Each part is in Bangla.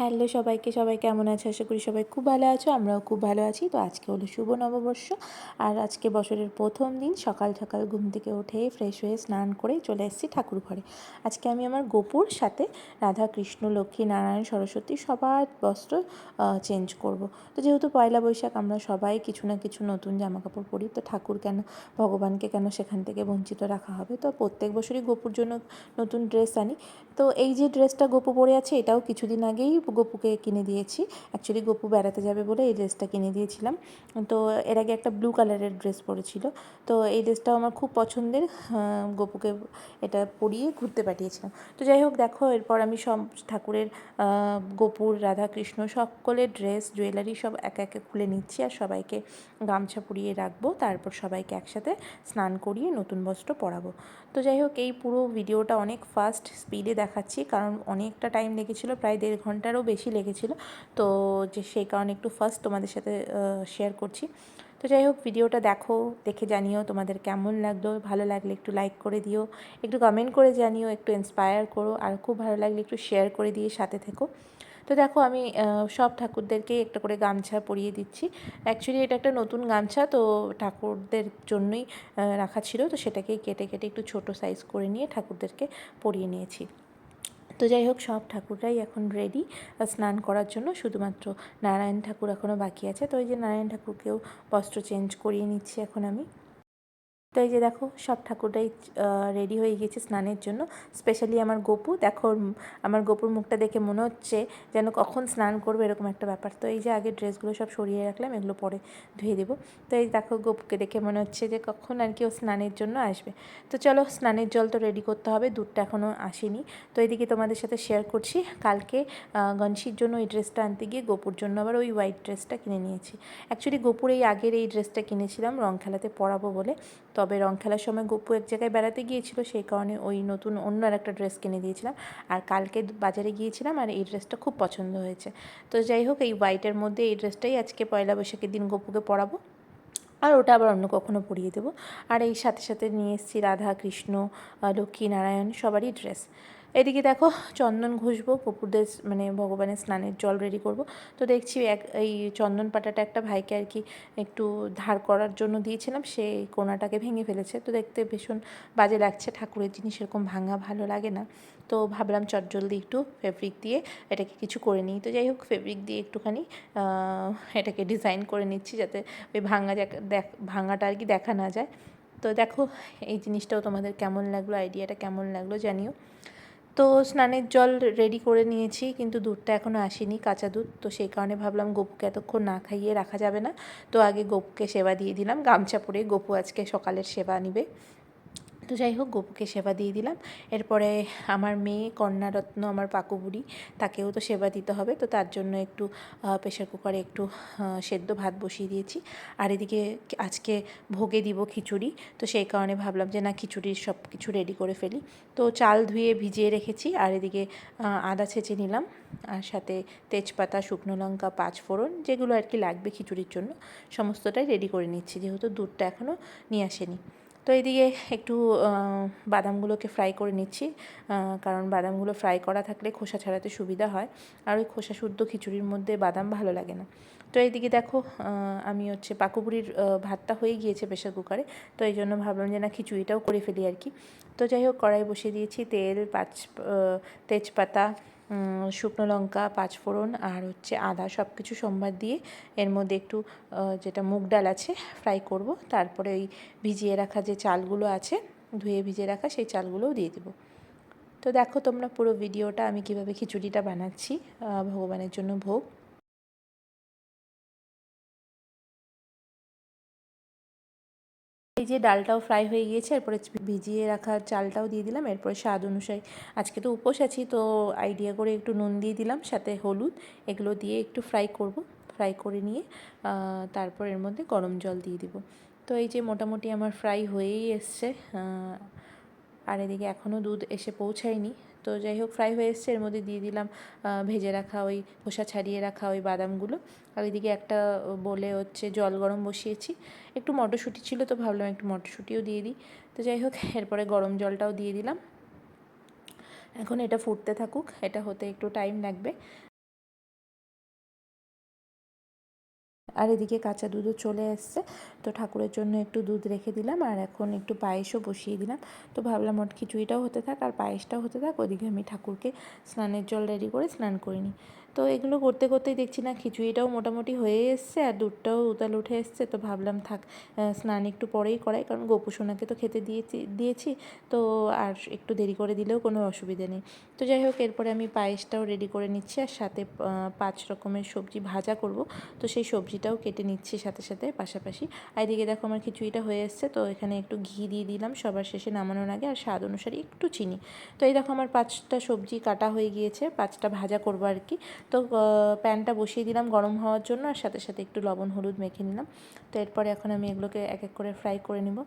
হ্যালো সবাইকে, সবাই কেমন আছে? আশা করি সবাই খুব ভালো আছো, আমরাও খুব ভালো আছি। তো আজকে হলো শুভ নববর্ষ আর আজকে বছরের প্রথম দিন, সকাল সকাল ঘুম থেকে উঠে ফ্রেশ হয়ে স্নান করে চলে এসেছি ঠাকুর ঘরে। আজকে আমি আমার গোপুর সাথে রাধা কৃষ্ণ লক্ষ্মী নারায়ণ সরস্বতী সবার বস্ত্র চেঞ্জ করব। তো যেহেতু পয়লা বৈশাখ, আমরা সবাই কিছু না কিছু নতুন জামা কাপড় পরি, তো ঠাকুর কেন, ভগবানকে কেন সেখান থেকে বঞ্চিত রাখা হবে? তো প্রত্যেক বছরই গোপুর জন্য নতুন ড্রেস আনি। তো এই যে ড্রেসটা গোপু পরে আছে, এটাও কিছুদিন আগেই গপুকে কিনে দিয়েছি। অ্যাকচুয়ালি গপু বেড়াতে যাবে বলে এই ড্রেসটা কিনে দিয়েছিলাম। তো এর আগে একটা ব্লু কালারের ড্রেস পরেছিল। তো এই ড্রেসটাও আমার খুব পছন্দের। গপুকে এটা পরিয়ে ঘুরতে পাঠিয়েছিলাম। তো যাই হোক, দেখো, এরপর আমি সব ঠাকুরের গোপুর, রাধাকৃষ্ণ সকলের ড্রেস জুয়েলারি সব একে একে খুলে নিচ্ছি আর সবাইকে গামছা পরিয়ে রাখব। তারপর সবাইকে একসাথে স্নান করিয়ে নতুন বস্ত্র পরাবো। তো যাই হোক, এই পুরো ভিডিওটা অনেক ফাস্ট স্পিডে দেখাচ্ছি। কারণ অনেকটা টাইম লেগেছিলো, প্রায় দেড় ঘন্টারও বেশি লেগেছিলো। তো যে সেই কারণে একটু ফার্স্ট তোমাদের সাথে শেয়ার করছি। তো যাই হোক, ভিডিওটা দেখো, দেখে জানিও তোমাদের কেমন লাগল। ভালো লাগলে একটু লাইক করে দিও, একটু কমেন্ট করে জানিও, একটু ইন্সপায়ার করো, আর খুব ভালো লাগলে একটু শেয়ার করে দিয়ে সাথে থেকো। তো দেখো আমি সব ঠাকুরদেরকে একটা করে গামছা পরিয়ে দিচ্ছি। অ্যাকচুয়ালি এটা একটা নতুন গামছা, তো ঠাকুরদের জন্যই রাখা ছিল। তো সেটাকেই কেটে কেটে একটু ছোট সাইজ করে নিয়ে ঠাকুরদেরকে পরিয়ে নিয়েছি। তো যাই হোক, সব ঠাকুররাই এখন রেডি স্নান করার জন্য। শুধুমাত্র নারায়ণ ঠাকুর এখনও বাকি আছে। তো ওই যে নারায়ণ ঠাকুরকেও বস্ত্র চেঞ্জ করিয়ে নিচ্ছি এখন আমি। তো এই যে দেখো, সব ঠাকুরটাই রেডি হয়ে গিয়েছে স্নানের জন্য। স্পেশালি আমার গপু, দেখো আমার গপুর মুখটা দেখে মনে হচ্ছে যেন কখন স্নান করবে এরকম একটা ব্যাপার। তো এই যে আগে ড্রেসগুলো সব সরিয়ে রাখলাম, এগুলো পরে ধুয়ে দেবো। তো এই দেখো গপুকে দেখে মনে হচ্ছে যে কখন আর কি ও স্নানের জন্য আসবে। তো চলো স্নানের জল তো রেডি করতে হবে, দুধটা এখনও আসেনি। তো এইদিকে তোমাদের সাথে শেয়ার করছি, কালকে গনশির জন্য এই ড্রেসটা আনতে গিয়ে গোপুর জন্য আবার ওই হোয়াইট ড্রেসটা কিনে নিয়েছি। অ্যাকচুয়ালি গোপুর এই আগের এই ড্রেসটা কিনেছিলাম, রং খেলাতে পরাবো বলে। তবে রং খেলার সময় গপু এক জায়গায় বেড়াতে গিয়েছিল, সেই কারণে ওই নতুন অন্য আর একটা ড্রেস কিনে দিয়েছিলাম। আর কালকে বাজারে গিয়েছিলাম আর এই ড্রেসটা খুব পছন্দ হয়েছে। তো যাই হোক, এই হোয়াইটের মধ্যে এই ড্রেসটাই আজকে পয়লা বৈশাখের দিন গপুকে পরাবো। আর ওটা আবার অন্য কখনও পরিয়ে দেবো। আর এই সাথে সাথে নিয়ে এসেছি রাধা, কৃষ্ণ লক্ষ্মী নারায়ণ সবারই ড্রেস। এদিকে দেখো চন্দন ঘষবো কপুরদের মানে ভগবানের স্নানের জল রেডি করব। তো দেখছি এক এই চন্দন পাটাটা একটা ভাইকে আর কি একটু ধার করার জন্য দিয়েছিলাম, সে কোনাটাকে ভেঙে ফেলেছে। তো দেখতে ভীষণ বাজে লাগছে, ঠাকুরের জিনিস এরকম ভাঙা ভালো লাগে না। তো ভাবলাম চটজলদি একটু ফেব্রিক দিয়ে এটাকে কিছু করে নিই। তো যাই হোক ফেব্রিক দিয়ে একটুখানি এটাকে ডিজাইন করে নিচ্ছি যাতে ওই ভাঙা দেখ ভাঙাটা আর কি দেখা না যায়। তো দেখো, এই জিনিসটাও তোমাদের কেমন লাগল আইডিয়াটা কেমন লাগল জানিও। তো স্নানের জল রেডি করে নিয়েছি, কিন্তু দুধটা এখনও আসেনি, কাঁচা দুধ। তো সেই কারণে ভাবলাম গোপুকে এতক্ষণ না খাইয়ে রাখা যাবে না। তো আগে গোপুকে সেবা দিয়ে দিলাম। গামছা পরে গোপু আজকে সকালের সেবা নিবে। তো যাই হোক, গপুকে সেবা দিয়ে দিলাম। এরপরে আমার মেয়ে কন্যারত্ন, আমার পাকুবুড়ি তাকেও তো সেবা দিতে হবে। তো তার জন্য একটু প্রেশার কুকারে একটু সেদ্ধ ভাত বসিয়ে দিয়েছি। আর এদিকে আজকে ভোগে দিব খিচুড়ি। তো সেই কারণে ভাবলাম যে, না, খিচুড়ির সব কিছু রেডি করে ফেলি। তো চাল ধুয়ে ভিজিয়ে রেখেছি। আর এদিকে আদা ছেঁচে নিলাম। আর সাথে তেজপাতা, শুকনো লঙ্কা, পাঁচফোড়ন, যেগুলো আর কি লাগবে খিচুড়ির জন্য, সমস্তটাই রেডি করে নিচ্ছি। যেহেতু দুধটা এখনও নিয়ে আসেনি। তো এইদিকে একটু বাদামগুলোকে ফ্রাই করে নিচ্ছি। কারণ বাদামগুলো ফ্রাই করা থাকলে খোসা ছাড়াতে সুবিধা হয়। আর ওই খোসা শুদ্ধ খিচুড়ির মধ্যে বাদাম ভালো লাগে না। তো এইদিকে দেখো আমি হচ্ছে পাকুপুরির ভাতটা হয়ে গিয়েছে প্রেশার কুকারে তো এই জন্য ভাবলাম যে না, খিচুড়িটাও করে ফেলি আর কি। তো যাই হোক কড়াই বসিয়ে দিয়েছি তেল, পাঁচ তেজপাতা শুকনো লঙ্কা, পাঁচফোড়ন আর হচ্ছে আদা সব কিছু সোমবার দিয়ে এর মধ্যে একটু যেটা মুগ ডাল আছে ফ্রাই করব। তারপরে ওই ভিজিয়ে রাখা যে চালগুলো আছে, ধুয়ে ভিজিয়ে রাখা সেই চালগুলোও দিয়ে দেবো। তো দেখো তোমরা পুরো ভিডিওটা আমি কীভাবে খিচুড়িটা বানাচ্ছি ভগবানের জন্য ভোগ। এই যে ডালটাও ফ্রাই হয়ে গিয়েছে, এরপরে ভিজিয়ে রাখা চালটাও দিয়ে দিলাম, এরপরে স্বাদ অনুসারে। আজকে তো উপোস আছি, তো আইডিয়া করে একটু নুন দিয়ে দিলাম, সাথে হলুদ, এগুলো দিয়ে একটু ফ্রাই করব। ফ্রাই করে নিয়ে তারপর এর মধ্যে গরম জল দিয়ে দিব। তো এই যে মোটামুটি আমার ফ্রাই হয়েই এসছে আর এদিকে এখনও দুধ এসে পৌঁছায়নি। তো যাই হোক ফ্রাই হয়ে এসছে। এর মধ্যে দিয়ে দিলাম ভেজে রাখা ওই খোসা ছাড়িয়ে রাখা ওই বাদামগুলো। আর এদিকে একটা বলে হচ্ছে জল গরম বসিয়েছি। একটু মটরশুঁটি ছিল তো ভাবলাম একটু মটরশুঁটিও দিয়ে দিই। তো যাই হোক এরপরে গরম জলটাও দিয়ে দিলাম। এখন এটা ফুটতে থাকুক, এটা হতে একটু টাইম লাগবে। আর এদিকে কাঁচা দুধও চলে এসছে। তো ঠাকুরের জন্য একটু দুধ রেখে দিলাম আর এখন একটু পায়েসও বসিয়ে দিলাম। তো ভাবলাম ওর খিচুড়িটাও হতে থাক আর পায়েসটাও হতে থাক। ওদিকে আমি ঠাকুরকে স্নানের জল রেডি করে স্নান করিনি তো এগুলো করতে করতেই দেখছি না, খিচুড়িটাও মোটামুটি হয়ে এসছে আর দুধটাও উতাল উঠে এসছে, তো ভাবলাম থাক স্নান একটু পরেই করাই, কারণ গোপু সোনাকে তো খেতে দিয়েছি দিয়েছি, তো আর একটু দেরি করে দিলেও কোনো অসুবিধে নেই। তো যাই হোক, এরপরে আমি পায়েসটাও রেডি করে নিচ্ছি আর সাথে পাঁচ রকমের সবজি ভাজা করব, তো সেই সবজিটাও কেটে নিচ্ছি সাথে সাথে পাশাপাশি। আর এদিকে দেখো আমার খিচুড়িটা হয়ে এসছে, তো এখানে একটু ঘি দিয়ে দিলাম, সবার শেষে নামানোর আগে আর স্বাদ অনুসারে একটু চিনি। তো এই দেখো আমার পাঁচটা সবজি কাটা হয়ে গিয়েছে, পাঁচটা ভাজা করব আর কি তো প্যানটা বসিয়ে দিলাম গরম হওয়ার জন্য আর সাথে সাথে একটু লবণ, হলুদ মেখে নিলাম। তো এরপরে এখন আমি এগুলোকে এক এক করে ফ্রাই করে নিব।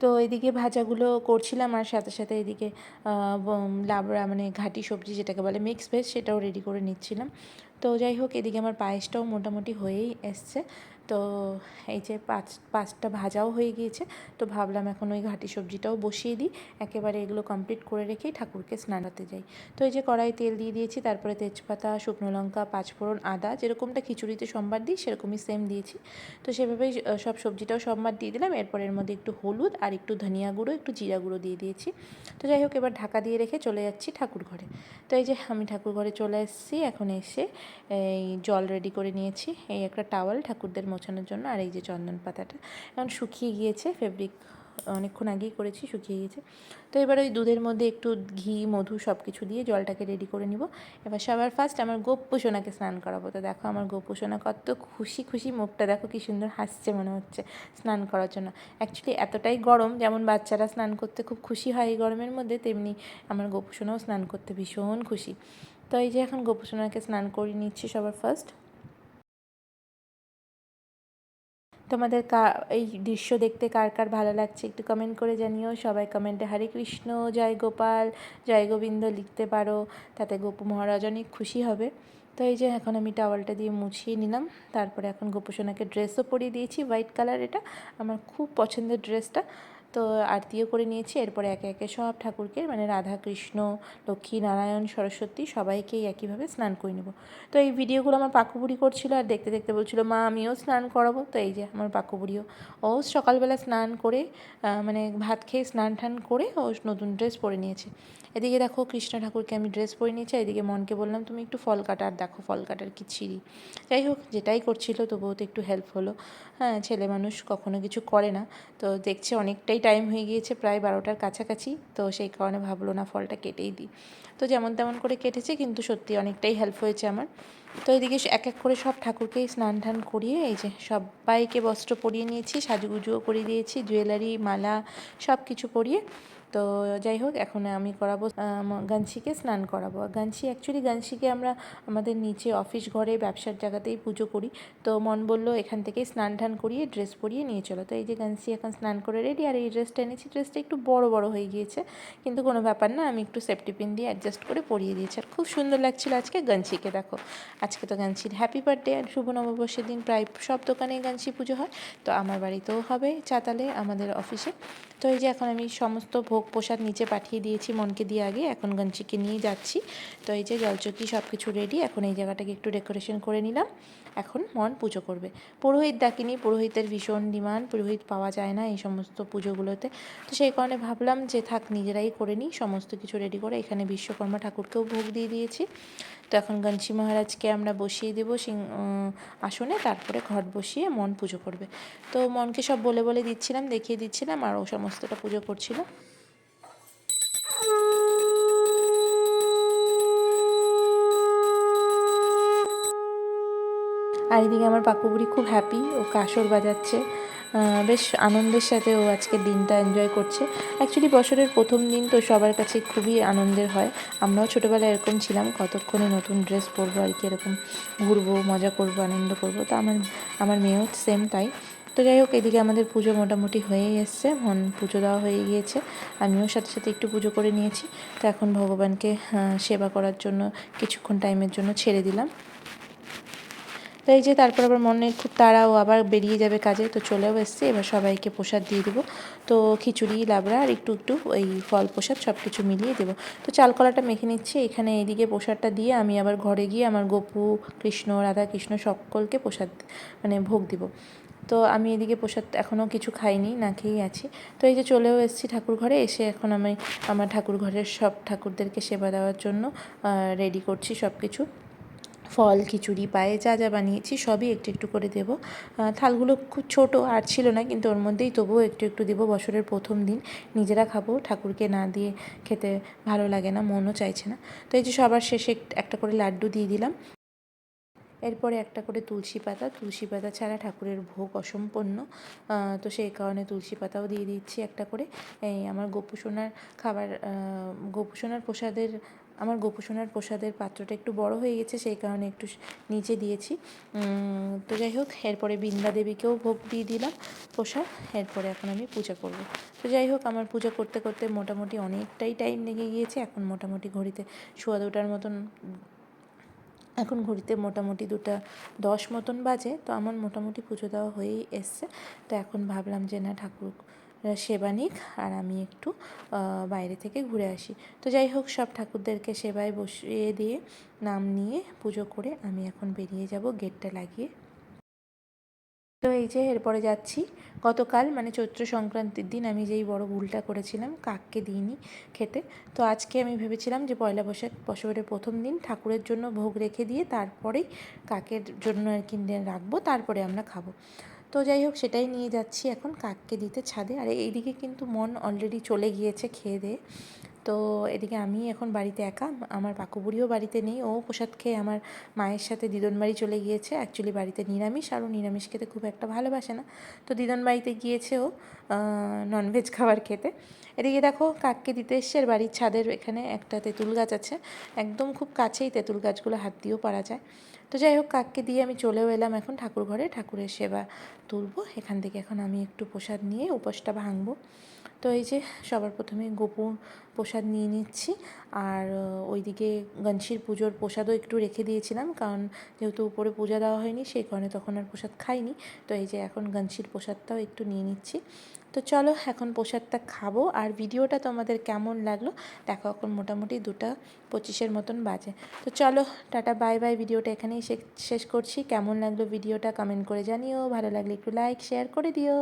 তো এদিকে ভাজাগুলো করছিলাম আর সাথে সাথে এদিকে লাবড়া মানে ঘাটি সবজি যেটাকে বলে মিক্স ভেজ সেটাও রেডি করে নিচ্ছিলাম। তো যাই হোক, এদিকে আমার পায়েসটাও মোটামুটি হয়েই এসছে। তো এই যে পাঁচ, পাঁচটা ভাজাও হয়ে গিয়েছে। তো ভাবলাম এখন ওই ঘাটি সবজিটাও বসিয়ে দিই। একেবারে এগুলো কমপ্লিট করে রেখেই ঠাকুরকে স্নানাতে যাই। তো এই যে কড়াই তেল দিয়ে দিয়েছি, তারপরে তেজপাতা, শুকনো লঙ্কা, পাঁচফোড়ন, আদা, যেরকমটা খিচুড়িতে সোমবার দিই, সেরকমই সেম দিয়েছি। তো সেভাবেই সব সবজিটাও সোমবার দিয়ে দিলাম। এরপর এর মধ্যে একটু হলুদ আর একটু ধনিয়া গুঁড়ো, একটু জিরা গুঁড়ো দিয়ে দিয়েছি। তো যাই হোক, এবার ঢাকা দিয়ে রেখে চলে যাচ্ছি ঠাকুর ঘরে। তো এই যে আমি ঠাকুর ঘরে চলে এসেছি, এখন এসে এই জল রেডি করে নিয়েছি। এই একটা টাওয়াল ঠাকুরদের মোছানোর জন্য আর এই যে চন্দন পাতাটা। এখন শুকিয়ে গিয়েছে ফেব্রিক অনেকক্ষণ আগেই করেছি, শুকিয়ে গিয়েছে। তো এবার ওই দুধের মধ্যে একটু ঘি, মধু সব কিছু দিয়ে জলটাকে রেডি করে নিব। এবার সবার ফার্স্ট আমার গোপ্পু স্নান করাবো। তো দেখো আমার গোপ্পু কত খুশি খুশি মুখটা, দেখো কি সুন্দর হাসছে মনে হচ্ছে স্নান করার জন্য। অ্যাকচুয়ালি এতটাই গরম, যেমন বাচ্চারা স্নান করতে খুব খুশি হয় এই গরমের মধ্যে, তেমনি আমার গোপু স্নান করতে ভীষণ খুশি। তো এই যে এখন গোপু স্নান করিয়ে নিচ্ছি সবার ফার্স্ট তোমাদের কা, এই দৃশ্য দেখতে কার কার ভালো লাগছে একটু কমেন্ট করে জানিও। সবাই কমেন্টে হরে কৃষ্ণ, জয় গোপাল, জয় গোবিন্দ লিখতে পারো, তাতে গোপু মহারাজ অনেক খুশি হবে। তো এই যে এখন আমি টাওয়ালটা দিয়ে মুছিয়ে নিলাম, তারপরে এখন গোপুসোনাকে ড্রেসও পরিয়ে দিয়েছি হোয়াইট কালার এটা। আমার খুব পছন্দের ড্রেসটা তো আরতিও করে নিয়েছি। এরপরে একে একে সব ঠাকুরকে মানে রাধা কৃষ্ণ লক্ষ্মী নারায়ণ সরস্বতী সবাইকেই একইভাবে স্নান করে নেব। তো এই ভিডিওগুলো আমার পাকুবুড়ি করছিল আর দেখতে দেখতে বলছিল, মা, আমিও স্নান করাবো। তো এই যে আমার পাকুবুড়িও ও সকালবেলা স্নান করে মানে ভাত খেয়ে স্নান টান করে ও নতুন ড্রেস পরে নিয়েছে। এদিকে দেখো কৃষ্ণ ঠাকুরকে আমি ড্রেস পরে নিয়েছি এদিকে মনকে বললাম, তুমি একটু ফল কাটার দেখো, ফল কাটার কি ছিঁড়ি যাই হোক, যেটাই করছিল তবুও তো একটু হেল্প হলো। হ্যাঁ ছেলে মানুষ কখনো কিছু করে না। তো দেখছে অনেকটাই টাইম হয়ে গিয়েছে প্রায় বারোটার কাছাকাছি, তো সেই কারণে ভাবলো না ফলটা কেটেই দিই। তো যেমন তেমন করে কেটেছে, কিন্তু সত্যি অনেকটাই হেল্প হয়েছে আমার। তো এদিকে এক এক করে সব ঠাকুরকেই স্নান টান করিয়ে, এই যে সবাইকে বস্ত্র পরিয়ে নিয়েছি, সাজুগুজুও করিয়ে দিয়েছি জুয়েলারি মালা সব কিছু পরিয়ে তো যাই হোক, এখন আমি করাবো গানসিকে স্নান করাবো। গানসি অ্যাকচুয়ালি গানসিকে আমরা আমাদের নিচে অফিস ঘরে ব্যবসার জায়গাতেই পুজো করি। তো মন বলল এখান থেকেই স্নান টান করিয়ে ড্রেস পরিয়ে নিয়ে চলো। তো এই যে গানসি এখন স্নান করে রেডি আর এই ড্রেসটা এনেছি ড্রেসটা একটু বড় বড় হয়ে গিয়েছে। কিন্তু কোনো ব্যাপার না, আমি একটু সেফটি পিন দিয়ে অ্যাডজাস্ট করে পরিয়ে দিয়েছি। আর খুব সুন্দর লাগছিল আজকে গানসিকে দেখো। আজকে তো গানসির হ্যাপি বার্থডে আর শুভ নববর্ষের দিন, প্রায় সব দোকানেই গানসি পুজো হয়। তো আমার বাড়িতেও হবে চাতালে আমাদের অফিসে তো এই যে এখন আমি সমস্ত ভোগ প্রসাদ নিচে পাঠিয়ে দিয়েছি মনকে দিয়ে আগে, এখন গঞ্চিকে নিয়ে যাচ্ছি। তো এই যে জলচকি সব কিছু রেডি এখন এই জায়গাটাকে একটু ডেকোরেশন করে নিলাম। এখন মন পুজো করবে। পুরোহিত ডাকিনি, পুরোহিতের ভীষণ ডিমান্ড, পুরোহিত পাওয়া যায় না এই সমস্ত পুজোগুলোতে। তো সেই কারণে ভাবলাম যে থাক, নিজেরাই করে নিই, সমস্ত কিছু রেডি করে এখানে বিশ্বকর্মা ঠাকুরকেও ভোগ দিয়ে দিয়েছি। তো এখন গণশী মহারাজকে আমরা বসিয়ে দেবো সিং আসনে, তারপরে ঘট বসিয়ে মন পুজো করবে। তো মনকে সব বলে বলে দিচ্ছিলাম, দেখিয়ে দিচ্ছিলাম, আর ও সমস্তটা পুজো করছিল। আর এদিকে আমার পাকুবুড়ি খুব হ্যাপি ও কাসর বাজাচ্ছে। বেশ আনন্দের সাথে ও আজকে দিনটা এনজয় করছে। অ্যাকচুয়ালি বছরের প্রথম দিন তো সবার কাছে খুবই আনন্দের হয়। আমরাও ছোটোবেলায় এরকম ছিলাম, কতক্ষণে নতুন ড্রেস পরবো আর কি এরকম ঘুরবো, মজা করব, আনন্দ করব। তো আমার আমার মেয়েও সেম তাই। তো যাই হোক, এদিকে আমাদের পুজো মোটামুটি হয়েই এসছে মন পুজো দেওয়া হয়ে গিয়েছে। আমিও সাথে সাথে একটু পুজো করে নিয়েছি। তো এখন ভগবানকে সেবা করার জন্য, কিছুক্ষণ টাইমের জন্য ছেড়ে দিলাম। তো এই যে তারপর আবার মনে খুব তাড়া ও আবার বেরিয়ে যাবে কাজে, তো চলেও এসছে। এবার সবাইকে প্রসাদ দিয়ে দেবো। তো খিচুড়ি, লাবড়া আর একটু একটু ওই ফল প্রসাদ সব কিছু মিলিয়ে দেবো। তো চালকলাটা মেখে নিচ্ছি। এখানে এইদিকে প্রসাদটা দিয়ে আমি আবার ঘরে গিয়ে আমার গোপু, কৃষ্ণ রাধা কৃষ্ণ সকলকে প্রসাদ মানে ভোগ দিব। তো আমি এদিকে প্রসাদ এখনও কিছু খাইনি, না খেয়েই আছি। তো এই যে চলেও এসেছি ঠাকুর ঘরে, এসে এখন আমি আমার ঠাকুর ঘরের সব ঠাকুরদেরকে সেবা দেওয়ার জন্য রেডি করছি সব কিছু ফল, খিচুড়ি, পায়ে যা যা বানিয়েছি সবই একটু একটু করে দেব। থালগুলো খুব ছোট আর ছিল না, কিন্তু ওর মধ্যেই তবুও একটু একটু দেবো। বছরের প্রথম দিন নিজেরা খাব, ঠাকুরকে না দিয়ে খেতে ভালো লাগে না, মনও চাইছে না। তো এই যে সবার শেষে একটা করে লাড্ডু দিয়ে দিলাম। এরপরে একটা করে তুলসী পাতা। তুলসী পাতা ছাড়া ঠাকুরের ভোগ অসম্পন্ন। তো সেই কারণে তুলসী পাতাও দিয়ে দিচ্ছি একটা করে। এই আমার গোপুসোনার খাবার গোপুসোনার প্রসাদের আমার গোপুসোনার প্রসাদের পাত্রটা একটু বড় হয়ে গেছে, সেই কারণে একটু নিচে দিয়েছি। তো যাই হোক, এরপরে বৃন্দা দেবীকেও ভোগ দিয়ে দিলাম প্রসাদ, এরপরে এখন আমি পূজা করব। তো যাই হোক, আমার পূজা করতে করতে মোটামুটি অনেকটাই টাইম লেগে গিয়েছে, এখন মোটামুটি ঘড়িতে সোয়া দুটার মতন, এখন ঘড়িতে মোটামুটি দুটা দশ মতন বাজে, তো আমার মোটামুটি পুজো দেওয়া হয়েই এসছে। তো এখন ভাবলাম যে না, ঠাকুর সেবা নিক আর আমি একটু বাইরে থেকে ঘুরে আসি। তো যাই হোক, সব ঠাকুরদেরকে সেবায় বসিয়ে দিয়ে নাম নিয়ে পুজো করে আমি এখন বেরিয়ে যাব গেটটা লাগিয়ে। তো এই যে এরপরে যাচ্ছি। গতকাল মানে চৈত্র সংক্রান্তির দিন আমি যেই বড় ভুলটা করেছিলাম, কাককে দিইনি খেতে। তো আজকে আমি ভেবেছিলাম যে পয়লা বৈশাখ বছরের প্রথম দিন ঠাকুরের জন্য ভোগ রেখে দিয়ে তারপরেই কাকের জন্য আর কি রাখব, তারপরে আমরা খাব। তো যাই হোক, সেটাই নিয়ে যাচ্ছি এখন, কাককে দিতে ছাদে। আর, এইদিকে কিন্তু মন অলরেডি চলে গিয়েছে খেয়ে দিয়ে তো এদিকে আমি এখন বাড়িতে একা, আমার পাকুবুড়িও বাড়িতে নেই, ও প্রসাদ খেয়ে আমার মায়ের সাথে দিদন বাড়ি চলে গিয়েছে অ্যাকচুয়ালি বাড়িতে নিরামিষ আর ও নিরামিষ খেতে খুব একটা ভালোবাসে না। তো দিদন বাড়িতে গিয়েছে ও ননভেজ খাবার খেতে। এদিকে দেখো কাককে দিতে এসছে, আর বাড়ির ছাদের এখানে একটা তেঁতুল গাছ আছে, একদম খুব কাছেই তেঁতুল গাছগুলো হাত দিয়েও পারা যায়। তো যাই হোক, কাককে দিয়ে আমি চলেও এলাম এখন ঠাকুর ঘরে, ঠাকুরের সেবা তুলবো, এখান থেকে এখন আমি একটু প্রসাদ নিয়ে উপোসটা ভাঙবো। তো এই যে সবার প্রথমে গোপুর প্রসাদ নিয়ে নিচ্ছি। আর ওইদিকে গণশির পুজোর প্রসাদও একটু রেখে দিয়েছিলাম কারণ যেহেতু উপরে পূজা দেওয়া হয়নি সেই কারণে তখন আর প্রসাদ খাইনি। তো এই যে এখন গণশির প্রসাদটাও একটু নিয়ে নিচ্ছি। তো চলো এখন প্রসাদটা খাব। আর ভিডিওটা তোমাদের কেমন লাগল দেখো এখন মোটামুটি দুটা পঁচিশের মতন বাজে। তো চলো টাটা, বাই বাই। ভিডিওটা এখানেই শেষ করছি। কেমন লাগল ভিডিওটা কমেন্ট করে জানিও। ভালো লাগলে একটু লাইক শেয়ার করে দিও।